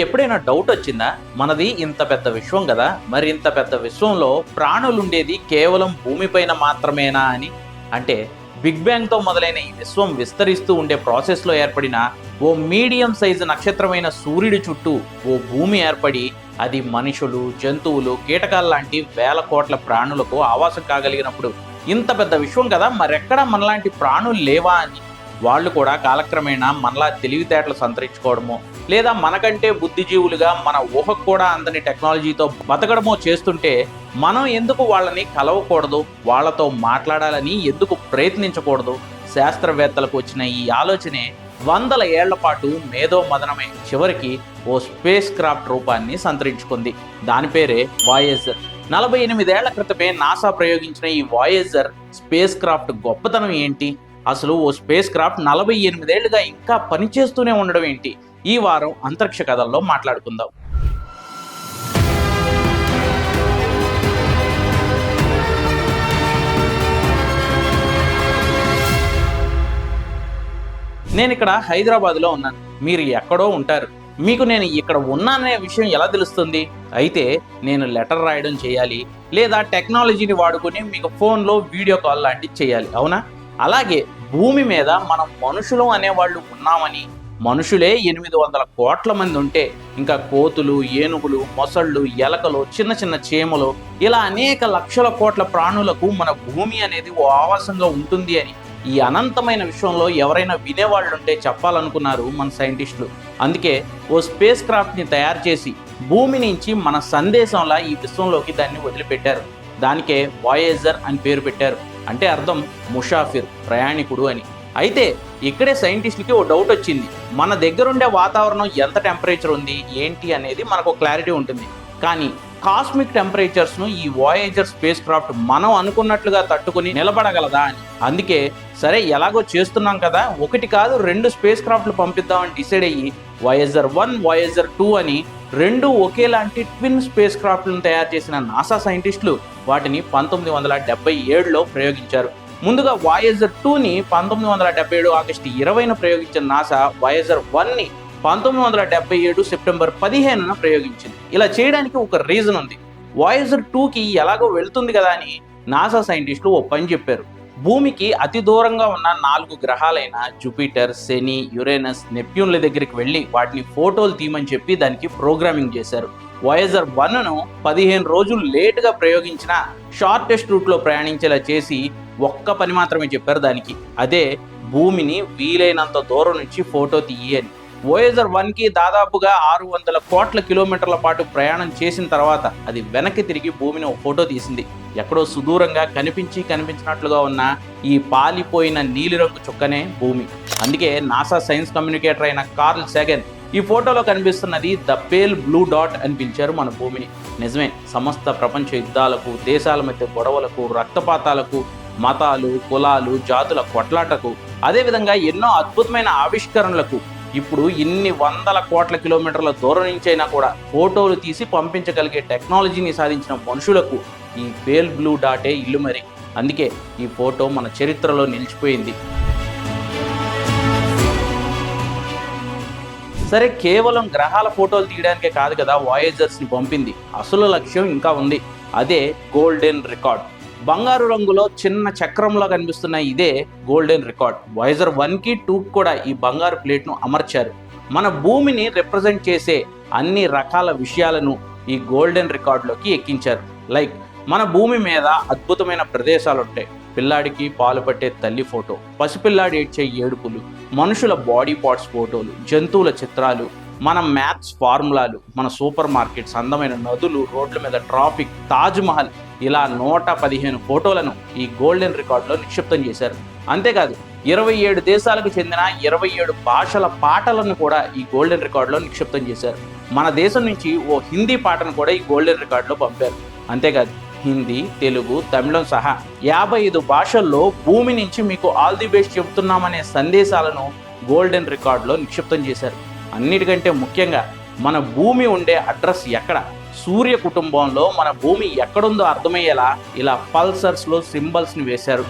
మీకు ఎప్పుడైనా డౌట్ వచ్చిందా? మనది ఇంత పెద్ద విశ్వం కదా. మరి ఇంత పెద్ద విశ్వంలో ప్రాణులుండేది కేవలం భూమిపైన మాత్రమేనా అని? అంటే బిగ్ బ్యాంగ్తో మొదలైన ఈ విశ్వం విస్తరిస్తూ ఉండే ప్రాసెస్లో ఏర్పడిన ఓ మీడియం సైజు నక్షత్రమైన సూర్యుడి చుట్టూ ఓ భూమి ఏర్పడి అది మనుషులు జంతువులు కీటకాలు లాంటి వేల కోట్ల ప్రాణులకు ఆవాసం కాగలిగినప్పుడు ఇంత పెద్ద విశ్వం కదా. మరెక్కడా మనలాంటి ప్రాణులు లేవా అని? వాళ్ళు కూడా కాలక్రమేణా మనలా తెలివితేటలు సంతరించుకోవడమో లేదా మనకంటే బుద్ధిజీవులుగా మన ఊహకు కూడా అందని టెక్నాలజీతో బతకడమో చేస్తుంటే మనం ఎందుకు వాళ్ళని కలవకూడదు వాళ్ళతో మాట్లాడాలని ఎందుకు ప్రయత్నించకూడదు? శాస్త్రవేత్తలకు వచ్చిన ఈ ఆలోచనే వందల ఏళ్ళ పాటు మేధో మదనమై. చివరికి ఓ స్పేస్ క్రాఫ్ట్ రూపాన్ని సంతరించుకుంది. దాని పేరే వాయేజర్. నలభై ఎనిమిదేళ్ళ క్రితమే నాసా ప్రయోగించిన ఈ వాయేజర్ స్పేస్ క్రాఫ్ట్ గొప్పతనం ఏంటి? అసలు ఓ స్పేస్ క్రాఫ్ట్ నలభై ఎనిమిదేళ్ళుగా ఇంకా పనిచేస్తూనే ఉండడం ఏంటి? ఈ వారం అంతరిక్ష కథల్లో మాట్లాడుకుందాం. నేను ఇక్కడ హైదరాబాద్లో ఉన్నాను. మీరు ఎక్కడో ఉంటారు. మీకు నేను ఇక్కడ ఉన్నాననే విషయం ఎలా తెలుస్తుంది? అయితే నేను లెటర్ రాయడం చేయాలి లేదా టెక్నాలజీని వాడుకొని మీకు ఫోన్లో వీడియో కాల్ లాంటివి చేయాలి. అవునా? అలాగే భూమి మీద మనం మనుషులు అనేవాళ్ళు ఉన్నామని మనుషులే ఎనిమిది వందల కోట్ల మంది ఉంటే ఇంకా కోతులు ఏనుగులు మొసళ్ళు ఎలకలు చిన్న చిన్న చీమలు ఇలా అనేక లక్షల కోట్ల ప్రాణులకు మన భూమి అనేది ఓ ఆవాసంగా ఉంటుంది అని ఈ అనంతమైన విశ్వంలో ఎవరైనా వినేవాళ్ళు ఉంటే చెప్పాలనుకున్నారు మన సైంటిస్టులు. అందుకే ఓ స్పేస్ క్రాఫ్ట్ని తయారు చేసి భూమి నుంచి మన సందేశంలా ఈ విశ్వంలోకి దాన్ని వదిలిపెట్టారు. దానికే వాయేజర్ అని పేరు పెట్టారు. అంటే అర్థం ముషాఫిర్ ప్రయాణికుడు అని. అయితే ఇక్కడే సైంటిస్టులకి ఓ డౌట్ వచ్చింది. మన దగ్గరుండే వాతావరణం ఎంత టెంపరేచర్ ఉంది ఏంటి అనేది మనకు క్లారిటీ ఉంటుంది. కానీ కాస్మిక్ టెంపరేచర్స్ను ఈ వాయేజర్ స్పేస్ క్రాఫ్ట్ మనం అనుకున్నట్లుగా తట్టుకుని నిలబడగలదా అని. అందుకే సరే ఎలాగో చేస్తున్నాం కదా ఒకటి కాదు రెండు స్పేస్ క్రాఫ్ట్లు పంపిద్దామని డిసైడ్ అయ్యి వాయేజర్ వన్ వాయేజర్ టూ అని రెండు ఒకేలాంటి ట్విన్ స్పేస్ క్రాఫ్ట్లను తయారు చేసిన నాసా సైంటిస్టులు వాటిని పంతొమ్మిది వందల డెబ్బై ఏడులో ప్రయోగించారు. ముందుగా వాయేజర్ టూని పంతొమ్మిది వందల డెబ్బై ఏడు ఆగస్టు ఇరవైన ప్రయోగించిన నాసా వాయేజర్ వన్ని పంతొమ్మిది వందల డెబ్బై ఏడు సెప్టెంబర్ పదిహేనున ప్రయోగించింది. ఇలా చేయడానికి ఒక రీజన్ ఉంది. వాయేజర్ టూకి ఎలాగో వెళ్తుంది కదా అని నాసా సైంటిస్టులు ఓ పని చెప్పారు. భూమికి అతి దూరంగా ఉన్న నాలుగు గ్రహాలైన జూపిటర్ శని యురేనస్ నెప్ట్యూన్ల దగ్గరికి వెళ్ళి వాటిని ఫోటోలు తీయమని చెప్పి దానికి ప్రోగ్రామింగ్ చేశారు. వాయేజర్ వన్ను పదిహేను రోజులు లేటుగా ప్రయోగించిన షార్టెస్ట్ రూట్లో ప్రయాణించేలా చేసి ఒక్క పని మాత్రమే చెప్పారు దానికి. అదే భూమిని వీలైనంత దూరం నుంచి ఫోటో తీయని. వోయేజర్ వన్కి దాదాపుగా ఆరు వందల కోట్ల కిలోమీటర్ల పాటు ప్రయాణం చేసిన తర్వాత అది వెనక్కి తిరిగి భూమిని ఒక ఫోటో తీసింది. ఎక్కడో సుదూరంగా కనిపించి కనిపించినట్లుగా ఉన్న ఈ పాలిపోయిన నీలిరంగు చుక్కనే భూమి. అందుకే నాసా సైన్స్ కమ్యూనికేటర్ అయిన కార్ల్ సెగన్ ఈ ఫోటోలో కనిపిస్తున్నది ద పేల్ బ్లూ డాట్ అని పిలిచారు మన భూమిని. నిజమే సమస్త ప్రపంచ యుద్ధాలకు దేశాల మధ్య గొడవలకు రక్తపాతాలకు మతాలు కులాలు జాతుల కొట్లాటకు అదేవిధంగా ఎన్నో అద్భుతమైన ఆవిష్కరణలకు ఇప్పుడు ఇన్ని వందల కోట్ల కిలోమీటర్ల దూరం నుంచైనా కూడా ఫోటోలు తీసి పంపించగలిగే టెక్నాలజీని సాధించిన మనుషులకు ఈ పేల్ బ్లూ డాటే ఇల్లు మరి. అందుకే ఈ ఫోటో మన చరిత్రలో నిలిచిపోయింది. సరే కేవలం గ్రహాల ఫోటోలు తీయడానికే కాదు కదా వాయేజర్స్ని పంపింది. అసలు లక్ష్యం ఇంకా ఉంది. అదే గోల్డెన్ రికార్డ్. బంగారు రంగులో చిన్న చక్రంలో కనిపిస్తున్న ఇదే గోల్డెన్ రికార్డ్. వైజర్ వన్కి టూకి కూడా ఈ బంగారు ప్లేట్ను అమర్చారు. మన భూమిని రిప్రజెంట్ చేసే అన్ని రకాల విషయాలను ఈ గోల్డెన్ రికార్డులోకి ఎక్కించారు. లైక్ మన భూమి మీద అద్భుతమైన ప్రదేశాలు ఉంటాయి. పిల్లాడికి పాలు పట్టే తల్లి ఫోటో పసిపిల్లాడి ఏడ్చే ఏడుపులు మనుషుల బాడీ పార్ట్స్ ఫోటోలు జంతువుల చిత్రాలు మన మ్యాథ్స్ ఫార్ములాలు మన సూపర్ మార్కెట్స్ అందమైన నదులు రోడ్ల మీద ట్రాఫిక్ తాజ్మహల్ ఇలా నూట పదిహేను ఫోటోలను ఈ గోల్డెన్ రికార్డులో నిక్షిప్తం చేశారు. అంతేకాదు ఇరవై ఏడు దేశాలకు చెందిన ఇరవై ఏడు భాషల పాటలను కూడా ఈ గోల్డెన్ రికార్డులో నిక్షిప్తం చేశారు. మన దేశం నుంచి ఓ హిందీ పాటను కూడా ఈ గోల్డెన్ రికార్డులో పంపారు. అంతేకాదు హిందీ తెలుగు తమిళం సహా యాభై ఐదు భాషల్లో భూమి నుంచి మీకు ఆల్ ది బెస్ట్ చెబుతున్నామనే సందేశాలను గోల్డెన్ రికార్డులో నిక్షిప్తం చేశారు. అన్నిటికంటే ముఖ్యంగా మన భూమి ఉండే అడ్రస్ ఎక్కడ? సూర్య కుటుంబంలో మన భూమి ఎక్కడుందో అర్థమయ్యేలా ఇలా పల్సర్స్లో సింబల్స్ని వేశారు.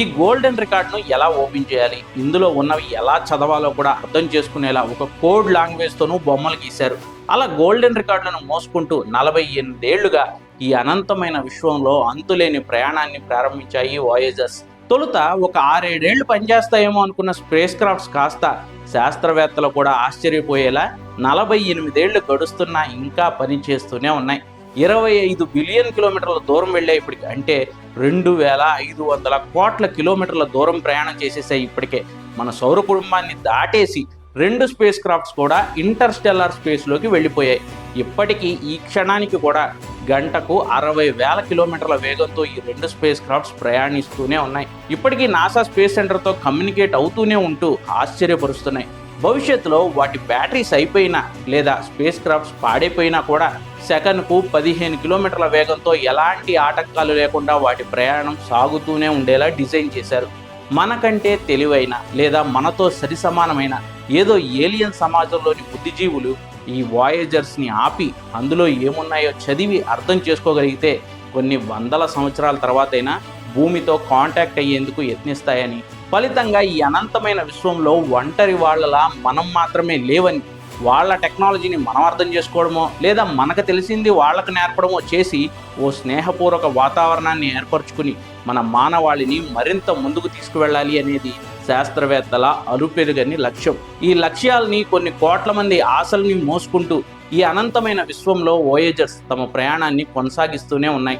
ఈ గోల్డెన్ రికార్డ్ను ఎలా ఓపెన్ చేయాలి? ఇందులో ఉన్నవి ఎలా చదవాలో కూడా అర్థం చేసుకునేలా ఒక కోడ్ లాంగ్వేజ్తోనూ బొమ్మలు గీశారు. అలా గోల్డెన్ రికార్డులను మోసుకుంటూ నలభై ఎనిమిదేళ్ళుగా ఈ అనంతమైన విశ్వంలో అంతులేని ప్రయాణాన్ని ప్రారంభించాయి వాయేజర్స్. తొలుత ఒక ఆరేడేళ్ళు పనిచేస్తాయేమో అనుకున్న స్పేస్ క్రాఫ్ట్స్ కాస్త శాస్త్రవేత్తలు కూడా ఆశ్చర్యపోయేలా నలభై ఎనిమిదేళ్ళు గడుస్తున్నా ఇంకా పనిచేస్తూనే ఉన్నాయి. ఇరవై ఐదు బిలియన్ కిలోమీటర్ల దూరం వెళ్ళే ఇప్పటికి. అంటే రెండు వేల ఐదు వందల కోట్ల కిలోమీటర్ల దూరం ప్రయాణం చేసేసాయి ఇప్పటికే. మన సౌర కుటుంబాన్ని దాటేసి రెండు స్పేస్ క్రాఫ్ట్స్ కూడా ఇంటర్స్టెల్లార్ స్పేస్లోకి వెళ్ళిపోయాయి. ఇప్పటికీ ఈ క్షణానికి కూడా గంటకు అరవై వేల కిలోమీటర్ల వేగంతో ఈ రెండు స్పేస్ క్రాఫ్ట్స్ ప్రయాణిస్తూనే ఉన్నాయి. ఇప్పటికీ నాసా స్పేస్ సెంటర్తో కమ్యూనికేట్ అవుతూనే ఉంటూ ఆశ్చర్యపరుస్తున్నాయి. భవిష్యత్తులో వాటి బ్యాటరీస్ అయిపోయినా లేదా స్పేస్ క్రాఫ్ట్స్ పాడైపోయినా కూడా సెకన్కు పదిహేను కిలోమీటర్ల వేగంతో ఎలాంటి ఆటంకాలు లేకుండా వాటి ప్రయాణం సాగుతూనే ఉండేలా డిజైన్ చేశారు. మనకంటే తెలివైన లేదా మనతో సరిసమానమైన ఏదో ఏలియన్ సమాజంలోని బుద్ధిజీవులు ఈ వాయేజర్స్ని ఆపి అందులో ఏమున్నాయో చదివి అర్థం చేసుకోగలిగితే కొన్ని వందల సంవత్సరాల తర్వాతైనా భూమితో కాంటాక్ట్ అయ్యేందుకు యత్నిస్తాయని ఫలితంగా ఈ అనంతమైన విశ్వంలో ఒంటరి వాళ్ళలా మనం మాత్రమే లేవని వాళ్ళ టెక్నాలజీని మనం అర్థం చేసుకోవడమో లేదా మనకు తెలిసింది వాళ్ళకు నేర్పడమో చేసి ఓ స్నేహపూర్వక వాతావరణాన్ని ఏర్పరచుకుని మన మానవాళిని మరింత ముందుకు తీసుకువెళ్ళాలి అనేది శాస్త్రవేత్తల అలుపెరుగని లక్ష్యం. ఈ లక్ష్యాల్ని కొన్ని కోట్ల మంది ఆశల్ని మోసుకుంటూ ఈ అనంతమైన విశ్వంలో ఓయేజర్స్ తమ ప్రయాణాన్ని కొనసాగిస్తూనే ఉన్నాయి.